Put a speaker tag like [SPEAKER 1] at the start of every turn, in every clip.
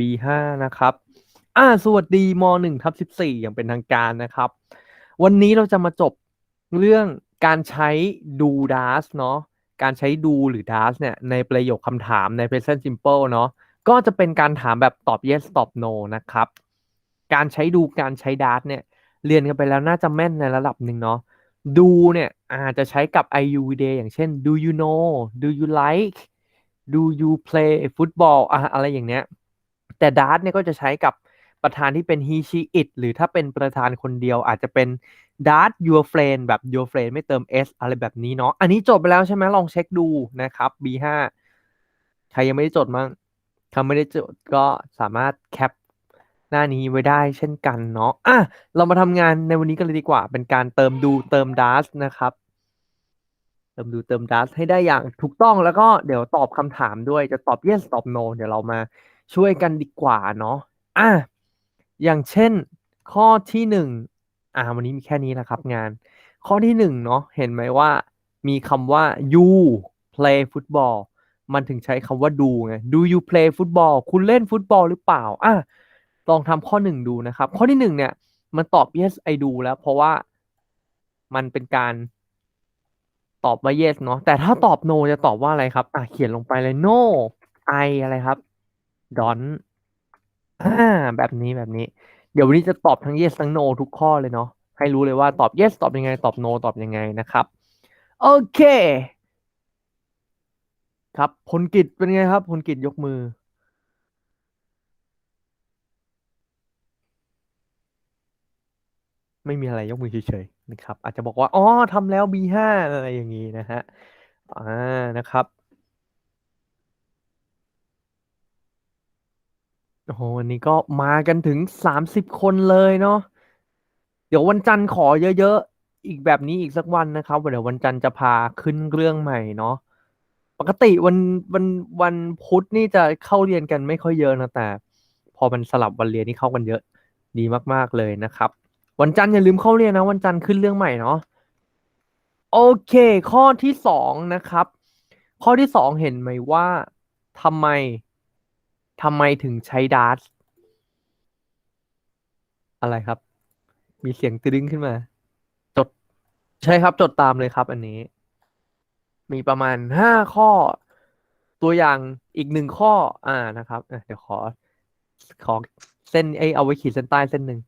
[SPEAKER 1] B5 นะครับ อ่า สวัสดีม .1 ทับ14 อย่างเป็นทางการนะครับ วันนี้เราจะมาจบเรื่องการใช้ดู does เนาะ การใช้ดูหรือ does เนี่ย ในประโยคคำถามใน present simple เนาะ ก็จะเป็นการถามแบบตอบ yes ตอบ no นะครับ การใช้ดูการใช้ does เนี่ย เรียนกันไปแล้วน่าจะแม่นในระดับหนึ่งเนาะ ดูเนี่ย อาจจะใช้กับ IU day อย่างเช่น do you know do you like do you play football อะอะไรอย่างเนี้ย แต่ดาร์ตเนี่ยก็จะใช้กับประธานที่เป็น he she it หรือถ้าเป็นประธานคนเดียวอาจจะเป็น dart your friend แบบ your friend ไม่เติม s อะไรแบบนี้เนาะอันนี้จบไปแล้วใช่ไหมลองเช็คดูนะครับ b5 ใครยังไม่ได้จดมั้งถ้าไม่ได้จดก็สามารถแคปหน้านี้ไว้ได้เช่นกันเนาะอะเรามาทำงานในวันนี้กันเลยดีกว่า เป็นการเติมดูเติม dart นะครับ เติมดูเติม dart ให้ได้อย่างถูกต้องแล้วก็เดี๋ยวตอบคำถามด้วยจะตอบ yes ตอบ no เดี๋ยวเรามา ช่วยกันดีกว่าเนาะอะอย่างเช่นข้อที่หนึ่งอ่าวันนี้มีแค่นี้นะครับงาน ข้อที่หนึ่งเนาะเห็นไหมว่า มีคำว่า you play football มันถึงใช้คำว่าดูไง do you play football คุณเล่นฟุตบอลหรือเปล่าอะลองทำข้อหนึ่งดูนะครับ ข้อที่หนึ่งเนี่ย มันตอบ yes I do แล้ว เพราะว่ามันเป็นการตอบว่า yes เนาะแต่ถ้าตอบ no จะตอบว่าอะไรครับ อะเขียนลงไปเลย no I อะไรครับ don't อ่าแบบนี้แบบนี้ เดี๋ยววันนี้จะตอบทั้ง yes ทั้ง no ทุกข้อเลยเนาะให้รู้เลยว่าตอบ yes ตอบยังไง ตอบ no ตอบยังไงนะครับ โอเค ครับพลกิจเป็นไงครับพลกิจยกมือ ไม่มีอะไรยกมือเฉยๆนะครับ อาจจะบอกว่า อ๋อทำแล้ว B5 อะไรอย่างนี้นะฮะอ่านะครับ โอ้โหวันนี้ก็มากันถึง30คนเลยเนาะเดี๋ยววันจันทร์ขอเยอะๆ อีกแบบนี้อีกสักวันนะครับเดี๋ยววันจันทร์จะพาขึ้นเรื่องใหม่เนาะปกติวันวันวันพุธนี่จะเข้าเรียนกันไม่ค่อยเยอะนะแต่ พอมันสลับวันเรียนนี่เข้ากันเยอะดีมากๆเลยนะครับ วันจันทร์อย่าลืมเข้าเรียนนะ วันจันทร์ขึ้นเรื่องใหม่เนาะโอเค ข้อที่สองนะครับ ข้อที่สองเห็นไหมว่าทำไม ทำไมถึงใช้ดาร์ตอะไรครับ มีเสียงตึ้งขึ้นมา จด ใช่ครับ จดตามเลยครับ อันนี้ มีประมาณห้าข้อ ตัวอย่างอีกหนึ่งข้อ อ่านะครับเดี๋ยวขอ ขอเส้นไอเอาไว้ขีดเส้นใต้เส้นหนึ่ง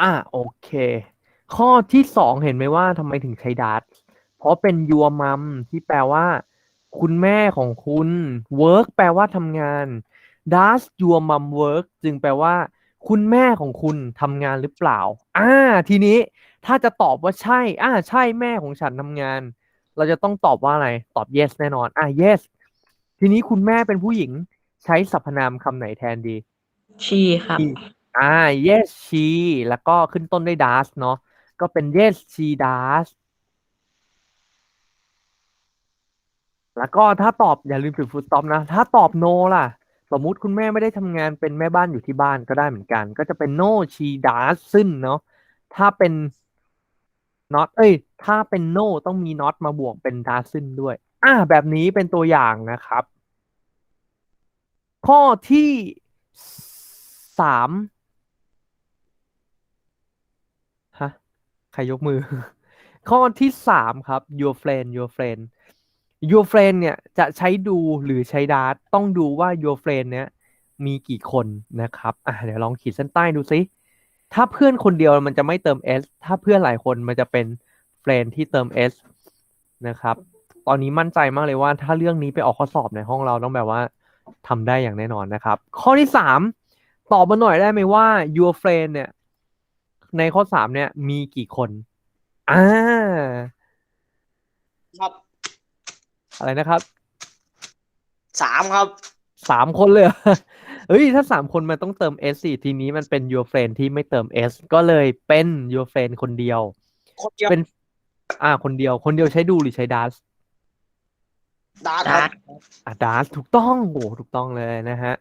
[SPEAKER 1] อ่าโอเค ข้อที่สองเห็นไหมว่าทำไมถึงใช้ดาร์ เพราะเป็น your mom ที่แปลว่า คุณแม่ของคุณ work แปลว่าทำงาน does your mom work จึงแปลว่า คุณแม่ของคุณทำงานหรือเปล่า อ่า ทีนี้ถ้าจะตอบว่าใช่ อ่า ใช่แม่ของฉันทำงาน เราจะต้องตอบว่าอะไร ตอบ yes แน่นอน อ่า yes ทีนี้คุณแม่เป็นผู้หญิงใช้สรรพนามคำไหนแทนดี
[SPEAKER 2] ชีครับ
[SPEAKER 1] อ่า yes she แล้วก็ขึ้นต้นด้วย does เนาะก็เป็น yes she does แล้วก็ถ้าตอบอย่าลืมปิดฟูลสต็อปนะ ถ้าตอบ no ล่ะ สมมุติคุณแม่ไม่ได้ทำงานเป็นแม่บ้านอยู่ที่บ้านก็ได้เหมือนกัน ก็จะเป็น no she doesn't เนาะถ้าเป็น not เอ้ย ถ้าเป็น no ต้องมี not มาบวกเป็น doesn't ด้วย อ่าแบบนี้เป็นตัวอย่างนะครับ ข้อที่สามฮะ ใครยกมือ ข้อที่สามครับ your friend your friend your friend เนี่ยจะใช้ดูหรือใช้ดาร์ตต้องดูว่า your friend เนี่ยมีกี่คนนะครับอะเดี๋ยวลองขีดเส้นใต้ดูซิ ถ้าเพื่อนคนเดียวมันจะไม่เติม s ถ้าเพื่อนหลายคนมันจะเป็น friend ที่เติม s นะครับ ตอนนี้มั่นใจมากเลยว่าถ้าเรื่องนี้ไปออกข้อสอบในห้องเราต้องแบบว่าทำได้อย่างแน่นอนนะครับ ข้อที่สามตอบมาหน่อยได้ไหมว่า your friend เนี่ย ในข้อสามเนี่ยมีกี่คนอ่า
[SPEAKER 3] ครับ
[SPEAKER 1] อะไรนะครับ
[SPEAKER 3] สามครับ
[SPEAKER 1] สามคนเลยเหรอ เฮ้ย ถ้าสามคนมันต้องเติม s สิทีนี้มันเป็น your friend ที่ไม่เติม s ก็เลยเป็น your friend คนเดียว
[SPEAKER 3] คนเดียว
[SPEAKER 1] เป็น อ่า คนเดียว คนเดียวใช้ดูหรือใช้ does
[SPEAKER 3] ดาร์ทครับ
[SPEAKER 1] อะ does ถูกต้องโอ้ถูกต้องเลยนะฮะ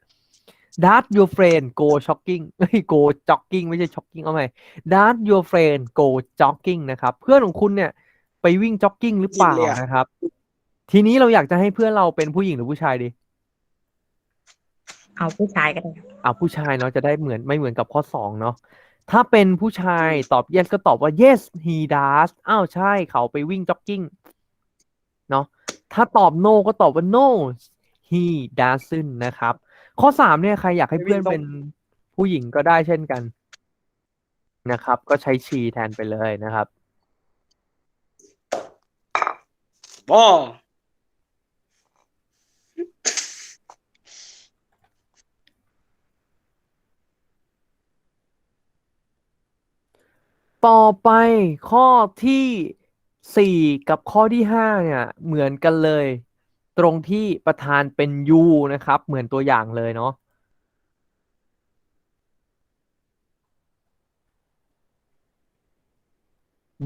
[SPEAKER 1] does your friend go shopping เฮ้ย go jogging ไม่ใช่ shopping เอาใหม่ does your friend go jogging นะครับ เพื่อนของคุณเนี่ย ไปวิ่ง jogging หรือเปล่า
[SPEAKER 3] จริงเลยอะ
[SPEAKER 1] นะครับ ทีนี้เราอยากจะให้เพื่อนเราเป็นผู้หญิงหรือผู้ชายดี
[SPEAKER 2] เอาผู้ชายก็ได้ครับ
[SPEAKER 1] อ่าผู้ชายเนาะจะได้เหมือนไม่เหมือนกับข้อสองเนาะถ้าเป็นผู้ชายตอบ yes ก็ตอบว่า yes he does อ้าวใช่เขาไปวิ่งจ็อกกิ้งเนาะถ้าตอบ no ก็ตอบว่า no he doesn't นะครับ ข้อสามเนี่ยใครอยากให้เพื่อนเป็นผู้หญิงก็ได้เช่นกันนะครับ ก็ใช้ she แทนไปเลยนะครับ
[SPEAKER 3] บอ
[SPEAKER 1] ต่อไปข้อที่สี่กับข้อที่ห้าเนี่ยเหมือนกันเลย ตรงที่ประธานเป็น U นะครับ เหมือนตัวอย่างเลยเนาะ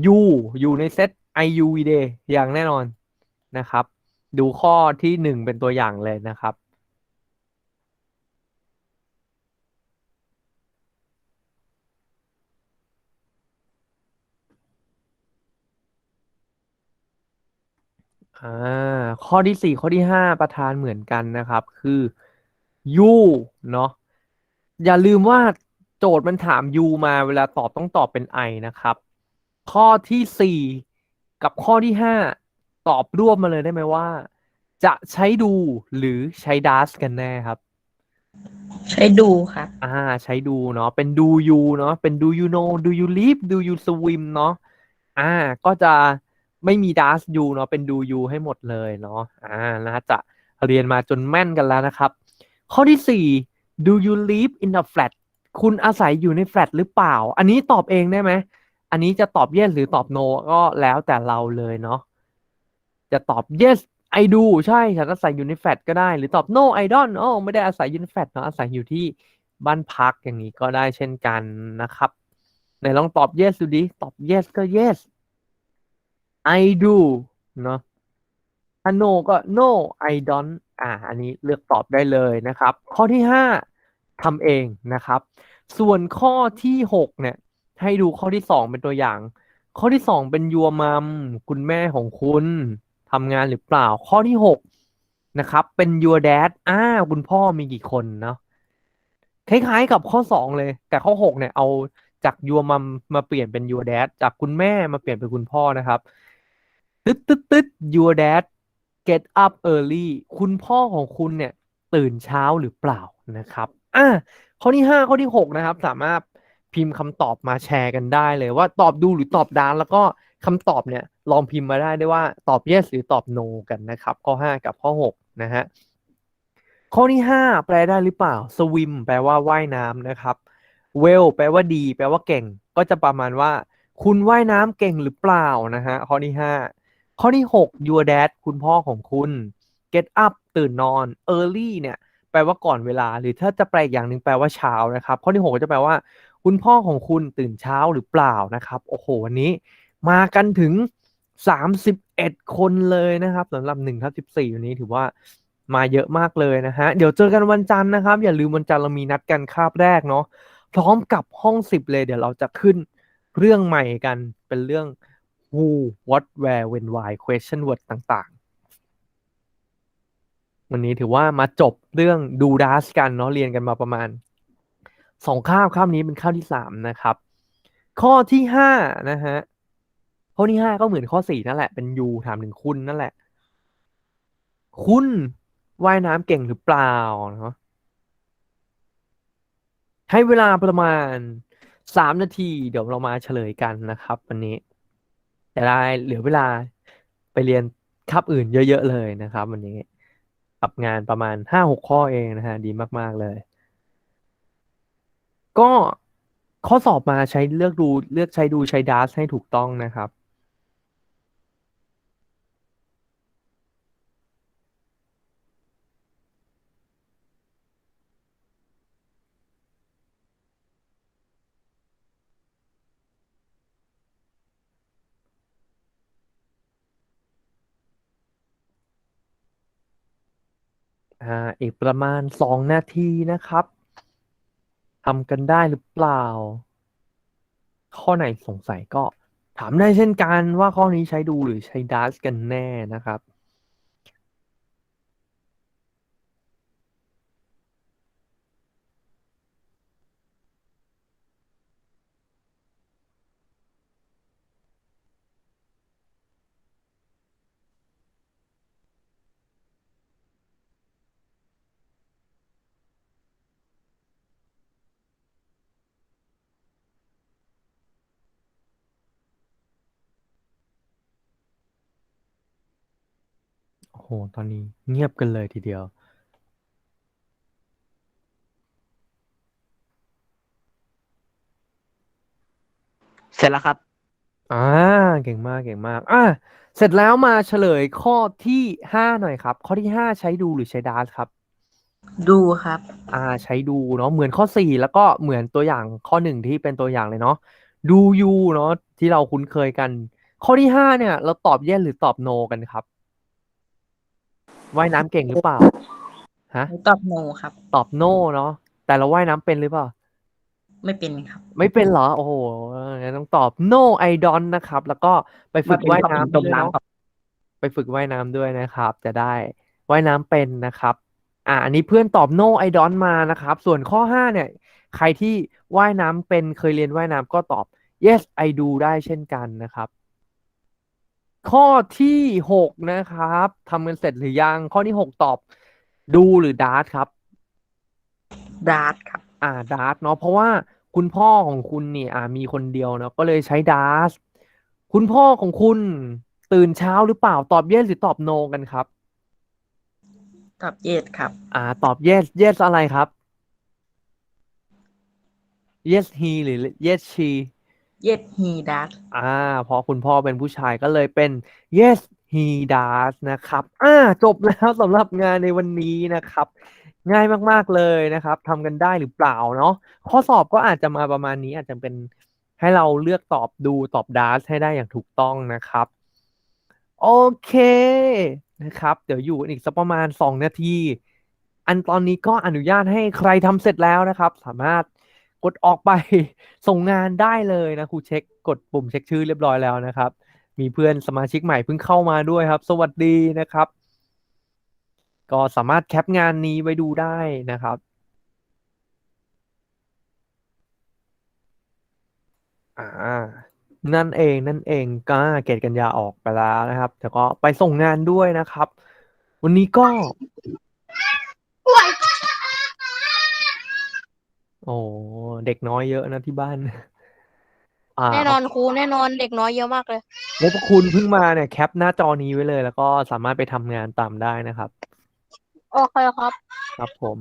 [SPEAKER 1] you อยู่ในเซต IUVD อย่างแน่นอนนะครับ ดูข้อที่หนึ่งเป็นตัวอย่างเลยนะครับ อ่าข้อที่สี่ข้อที่ห้าประธานเหมือนกันนะครับ คือ you เนาะอย่าลืมว่าโจทย์มันถาม you มาเวลาตอบต้องตอบเป็น I นะครับ ข้อที่สี่กับข้อที่ห้าตอบรวบมาเลยได้ไหมว่า จะใช้ดูหรือใช้ does กันแน่ครับ
[SPEAKER 2] ใช้ดูครับ
[SPEAKER 1] อ่า ใช้ดูเนาะเป็น do you เนาะเป็น do you know do you live do you swim เนาะอ่า ก็จะ ไม่มี does you เนาะเป็น do you ให้หมดเลยเนาะอ่าน่าจะเรียนมาจนแม่นกันแล้วนะครับ ข้อที่สี่ do you live in a flat คุณอาศัยอยู่ในแฟลตหรือเปล่า อันนี้ตอบเองได้ไหม อันนี้จะตอบ yes หรือตอบ no ก็แล้วแต่เราเลยเนาะ จะตอบ yes I do ใช่ฉันอาศัยอยู่ในแฟลตก็ได้ หรือตอบ no I don't อ๋อไม่ได้อาศัยอยู่ในแฟลตเนาะอาศัยอยู่ที่บ้านพักอย่างนี้ก็ได้เช่นกันนะครับ ไหนลองตอบ yes ดูดิ ตอบ yes ก็ yes I do เนาะถ้า no ก็ no I don't อ่า อันนี้เลือกตอบได้เลยนะครับ ข้อที่ห้าทำเองนะครับ ส่วนข้อที่หกเนี่ย ให้ดูข้อที่สองเป็นตัวอย่าง ข้อที่สองเป็นยัวมัมคุณแม่ของคุณทำงานหรือเปล่า ข้อที่หกนะครับ เป็นยัวแดดอ้าคุณพ่อมีกี่คนเนาะคล้ายๆกับข้อสองเลย แต่ข้อหกเนี่ยเอาจากยัวมัมมาเปลี่ยนเป็นยัวแดดจากคุณแม่มาเปลี่ยนเป็นคุณพ่อนะครับ ตึ๊ดตึ๊ดตึ๊ด your dad get up early คุณพ่อของคุณเนี่ย ตื่นเช้าหรือเปล่านะครับอะข้อที่ห้าข้อที่หกนะครับ สามารถพิมพ์คำตอบมาแชร์กันได้เลยว่าตอบดูหรือตอบดานแล้วก็คำตอบเนี่ย ลองพิมพ์มาได้ได้ว่าตอบ yes หรือตอบ no กันนะครับ ข้อห้ากับข้อหกนะฮะข้อที่ห้าแปลได้หรือเปล่า swim แปลว่าว่ายน้ำนะครับ well แปลว่าดี แปลว่าเก่ง ก็จะประมาณว่า คุณว่ายน้ำเก่งหรือเปล่านะฮะข้อที่ห้า ข้อที่ 6 your dad คุณพ่อของคุณ get up ตื่นนอน early เนี่ยแปลว่าก่อนเวลา หรือถ้าจะแปลอีกอย่างหนึ่งแปลว่าเช้านะครับ ข้อที่ 6 ก็จะแปลว่า คุณพ่อของคุณตื่นเช้าหรือเปล่านะครับ โอ้โหวันนี้มากันถึง 31 คนเลยนะครับสำหรับ1ทับ14วันนี้ถือว่ามาเยอะมากเลยนะฮะ เดี๋ยวเจอกันวันจันทร์นะครับ อย่าลืมวันจันทร์เรามีนัดกันคาบแรกเนาะพร้อมกับห้อง 10 เลย เดี๋ยวเราจะขึ้นเรื่องใหม่กันเป็นเรื่อง who what where when why question word ต่างๆ วันนี้ถือว่ามาจบเรื่องดูดัสกันเนาะเรียนกันมาประมาณสองคาบคาบนี้เป็นคาบที่สามนะครับ ข้อที่ห้านะฮะข้อที่ห้าก็เหมือนข้อสี่นั่นแหละเป็น you ถามถึงคุณนั่นแหละ คุณว่ายน้ำเก่งหรือเปล่าเนาะให้เวลาประมาณสามนาที เดี๋ยวเรามาเฉลยกันนะครับ วันนี้ แต่ได้เหลือเวลาไปเรียนคาบอื่นเยอะ ๆ เลยนะครับ วันนี้ปรับงานประมาณห้าหกข้อเองนะฮะดีมาก ๆ เลย ก็ข้อสอบมาใช้เลือกดูเลือกใช้ดูใช้ดัสให้ถูกต้องนะครับ อ่าอีกประมาณสองนาทีนะครับทำกันได้หรือเปล่า ข้อไหนสงสัยก็ถามได้เช่นกันว่าข้อนี้ใช้ดูหรือใช้ดัสกันแน่นะครับ ห ตอนนี้เงียบกันเลยทีเดียว
[SPEAKER 4] เสร็จแล้วครับ
[SPEAKER 1] อ่า เก่งมาก เก่งมาก อ่า เสร็จแล้วมาเฉลยข้อที่ห้าหน่อยครับ ข้อที่ห้าใช้ดูหรือใช้ดาร์สครับ
[SPEAKER 2] ดูครับ
[SPEAKER 1] อ่า ใช้ดูเนาะ เหมือนข้อสี่แล้วก็เหมือนตัวอย่างข้อหนึ่งที่เป็นตัวอย่างเลยเนาะ ดูยูเนาะที่เราคุ้นเคยกัน ข้อที่ห้าเนี่ย เราตอบ yes หรือตอบ no กันครับ ว่ายน้ำเก่งหรือเปล่า ฮะ
[SPEAKER 2] ตอบโนครับ
[SPEAKER 1] ตอบ no เนาะ แต่เราว่ายน้ำเป็นหรือเปล่า
[SPEAKER 2] ไม่เป็นครับ
[SPEAKER 1] ไม่เป็นเหรอ โอ้โหงั้นต้องตอบ no I don't นะครับ แล้วก็ไปฝึกว่ายน้ำ
[SPEAKER 4] จ
[SPEAKER 1] ด้
[SPEAKER 4] ม
[SPEAKER 1] วยเนาะ
[SPEAKER 4] น้ำครับ
[SPEAKER 1] ไปฝึกว่ายน้ำด้วยนะครับ จะได้ว่ายน้ำเป็นนะครับ อ่าอันนี้เพื่อนตอบ no I don't มานะครับ ส่วนข้อห้าเนี่ย ใครที่ว่ายน้ำเป็นเคยเรียนว่ายน้ำก็ตอบ yes I do ได้เช่นกันนะครับ ข้อที่หกนะครับทำกันเสร็จหรือยัง ข้อที่หกตอบดูหรือดาร์ทครับ
[SPEAKER 2] ดาร์ตครับ
[SPEAKER 1] อ่าดาร์ทเนาะเพราะว่าคุณพ่อของคุณเนี่ยอ่ามีคนเดียวเนาะก็เลยใช้ดาร์ทคุณพ่อของคุณตื่นเช้าหรือเปล่าตอบ yes หรือตอบ no กันครับ
[SPEAKER 2] ตอบเยสครับ
[SPEAKER 1] อ่า ตอบ yes yes อะไรครับ yes he หรือ yes she
[SPEAKER 2] เยสฮีดาร์ต
[SPEAKER 1] อ่าเพราะคุณพ่อเป็นผู้ชายก็เลยเป็น yes he does นะครับ อ่า จบแล้วสำหรับงานในวันนี้นะครับ ง่ายมากๆเลยนะครับทำกันได้หรือเปล่าเนาะข้อสอบก็อาจจะมาประมาณนี้อาจจะเป็นให้เราเลือกตอบดูตอบ does ให้ได้อย่างถูกต้องนะครับ โอเคนะครับ เดี๋ยวอยู่อีกสักประมาณ 2 นาที อันตอนนี้ก็อนุญาตให้ใครทำเสร็จแล้วนะครับ สามารถ ดออกไปส่งงานได้เลยนะครูเช็คกดปุ่มเช็คชื่อเรียบร้อยแล้วนะครับ มีเพื่อนสมาชิกใหม่เพิ่งเข้ามาด้วยครับ สวัสดีนะครับ ก็สามารถแคปงานนี้ไว้ดูได้นะครับอ่านั่นเองนั่นเองก็เกตกันยาออกไปแล้วนะครับแต่ก็ไปส่งงานด้วยนะครับ วันนี้ก็ โอ้เด็กน้อยเยอะนะที่บ้าน อ่า
[SPEAKER 5] แน่นอนครูแน่นอนเด็กน้อยเยอะมากเลย
[SPEAKER 1] แล้วพวกคุณเพิ่งมาเนี่ยแคปหน้าจอนี้ไว้เลย แล้วก็สามารถไปทำงานตามได้นะครับ
[SPEAKER 5] โอเคครับ
[SPEAKER 1] ครับผม